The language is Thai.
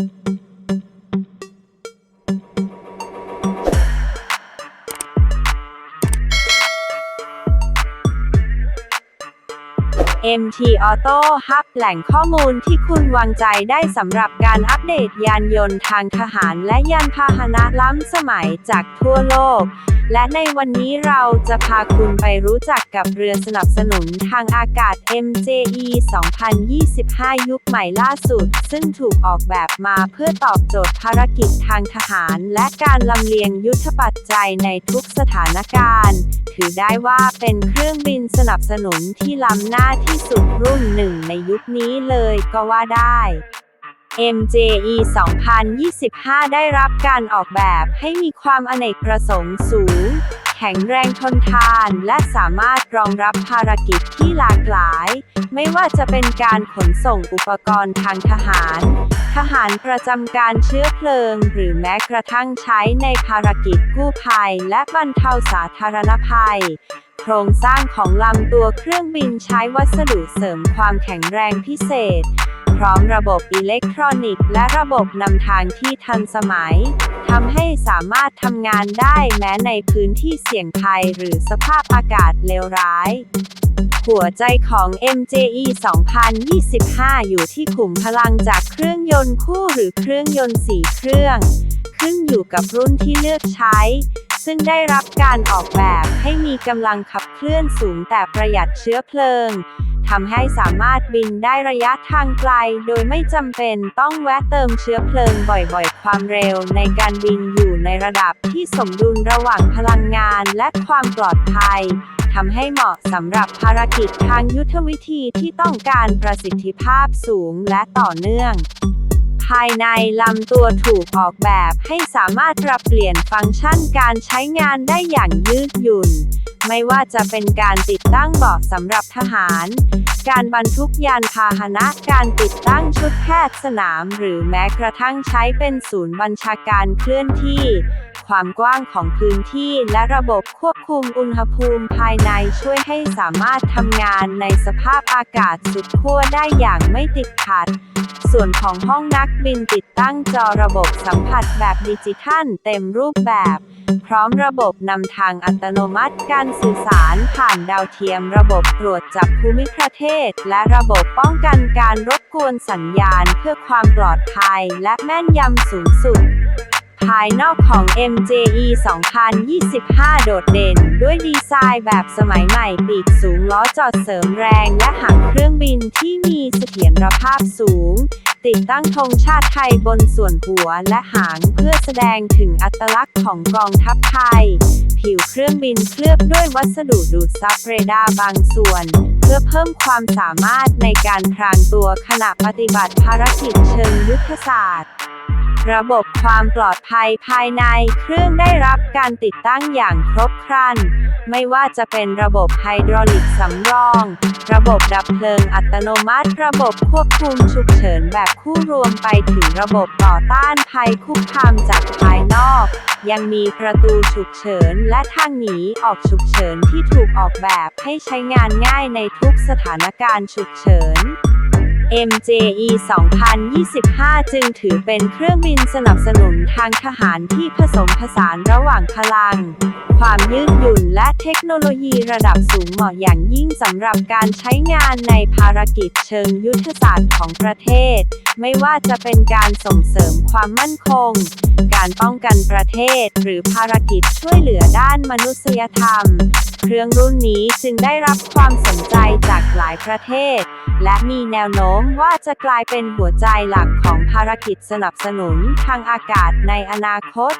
thank you MT Auto Hub แหล่งข้อมูลที่คุณวางใจได้สำหรับการอัปเดตยานยนต์ทางทหารและยานพาหนะล้ำสมัยจากทั่วโลก และในวันนี้เราจะพาคุณไปรู้จักกับเรือสนับสนุนทางอากาศ MJE 2025 ยุคใหม่ล่าสุด ซึ่งถูกออกแบบมาเพื่อตอบโจทย์ภารกิจทางทหาร และการลำเลียงยุทธปัจจัยในทุกสถานการณ์ ถือได้ว่าเป็นเครื่องบินสนับสนุนที่ล้ำหน้าที่สุดรุ่นหนึ่งในยุคนี้เลยก็ว่าได้ MJE 2025 ได้รับการออกแบบให้มีความอเนกประสงค์สูง แข็งแรงทนทาน และสามารถรองรับภารกิจที่หลากหลาย ไม่ว่าจะเป็นการขนส่งอุปกรณ์ทางทหาร ทหารประจำการเชื้อเพลิง หรือแม้กระทั่งใช้ในภารกิจกู้ภัย และบรรเทาสาธารณภัย โครงสร้างของลำตัวเครื่องบินใช้วัสดุเสริมความแข็งแรงพิเศษ พร้อมระบบอิเล็กทรอนิกส์ และระบบนำทางที่ทันสมัยทำให้สามารถทำงานได้แม้ในพื้นที่เสี่ยงภัยหรือสภาพอากาศเลวร้าย หัวใจของ MJE 2025 อยู่ที่ขุมพลังจากเครื่องยนต์คู่หรือเครื่องยนต์สี่เครื่อง ขึ้นอยู่กับรุ่นที่เลือกใช้ ซึ่งได้รับการออกแบบให้มีกำลังขับเคลื่อนสูงแต่ประหยัดเชื้อเพลิงทำให้สามารถบินได้ระยะทางไกล โดยไม่จำเป็นต้องแวะเติมเชื้อเพลิงบ่อยๆ ความเร็วในการบินอยู่ในระดับที่สมดุลระหว่างพลังงานและความปลอดภัย ทำให้เหมาะสำหรับภารกิจทางยุทธวิธีที่ต้องการประสิทธิภาพสูงและต่อเนื่อง ภายในลำตัวถูกออกแบบให้สามารถปรับเปลี่ยนฟังก์ชันการใช้งานได้อย่างยืดหยุ่น ไม่ว่าจะเป็นการติดตั้งเบาะสำหรับทหาร การบรรทุกยานพาหนะ การติดตั้งชุดแพทย์สนาม หรือแม้กระทั่งใช้เป็นศูนย์บัญชาการเคลื่อนที่ ความกว้างของพื้นที่และระบบควบคุมอุณหภูมิภายในช่วยให้สามารถทำงานในสภาพอากาศสุดขั้วได้อย่างไม่ติดขัด ส่วนของห้องนักบินติดตั้งจอระบบสัมผัสแบบดิจิทัลเต็มรูปแบบ พร้อมระบบนำทางอัตโนมัติการสื่อสารผ่านดาวเทียม ระบบตรวจจับภูมิประเทศ และระบบป้องกันการรบกวนสัญญาณเพื่อความปลอดภัยและแม่นยำสูงสุด ภายนอกของ MJE 2025 โดดเด่น ด้วยดีไซน์แบบสมัยใหม่ปีกสูงล้อจอดเสริมแรงและหางเครื่องบินที่มีเสถียรภาพสูง ติดตั้งธงชาติไทยบนส่วนหัวและหางเพื่อแสดงถึงอัตลักษณ์ของกองทัพไทย ผิวเครื่องบินเคลือบด้วยวัสดุดูดซับเรดาร์บางส่วนเพื่อเพิ่มความสามารถในการพรางตัวขณะปฏิบัติภารกิจเชิงยุทธศาสตร์ ระบบความปลอดภัยภายในเครื่องได้รับการติดตั้งอย่างครบครัน ไม่ว่าจะเป็นระบบไฮดรอลิกสำรอง ระบบดับเพลิงอัตโนมัติ ระบบควบคุมฉุกเฉินแบบคู่รวมไปถึงระบบต่อต้านภัยคุกคามจากภายนอก ยังมีประตูฉุกเฉินและทางหนีออกฉุกเฉินที่ถูกออกแบบให้ใช้งานง่ายในทุกสถานการณ์ฉุกเฉิน MJE 2025 จึงถือเป็นเครื่องบินสนับสนุนทางทหารที่ผสมผสานระหว่างพลัง ความยืดหยุ่นและเทคโนโลยีระดับสูงเหมาะอย่างยิ่งสำหรับการใช้งานในภารกิจเชิงยุทธศาสตร์ของประเทศ ไม่ว่าจะเป็นการส่งเสริมความมั่นคง การป้องกันประเทศ หรือภารกิจช่วยเหลือด้านมนุษยธรรม เครื่องรุ่นนี้จึงได้รับความสนใจจากหลายประเทศ และมีแนวโน้มว่าจะกลายเป็นหัวใจหลักของภารกิจสนับสนุนทางอากาศในอนาคต